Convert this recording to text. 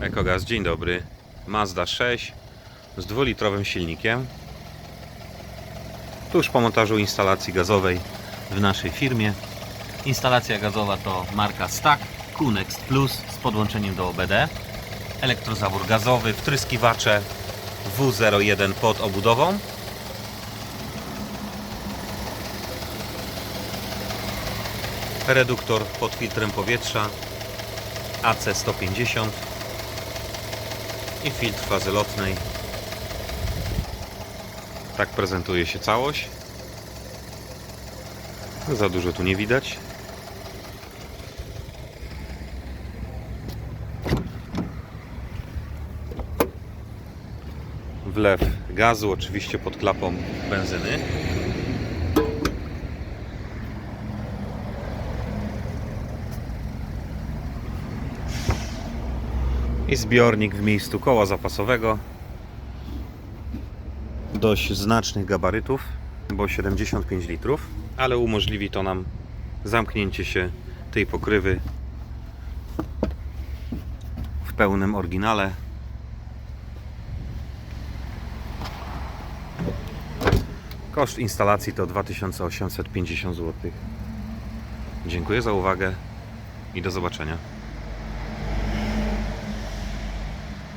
Ekogaz, dzień dobry. Mazda 6 z dwulitrowym silnikiem. Tuż po montażu instalacji gazowej w naszej firmie. Instalacja gazowa to marka Stack Kunext Plus z podłączeniem do OBD. Elektrozawór gazowy, wtryskiwacze W01 pod obudową. Reduktor pod filtrem powietrza AC150 i filtr fazy lotnej. Tak prezentuje się całość. Za dużo tu nie widać. Wlew gazu, oczywiście pod klapą benzyny. I zbiornik w miejscu koła zapasowego. Dość znacznych gabarytów, bo 75 litrów, ale umożliwi to nam zamknięcie się tej pokrywy w pełnym oryginale. Koszt instalacji to 2850 zł. Dziękuję za uwagę i do zobaczenia.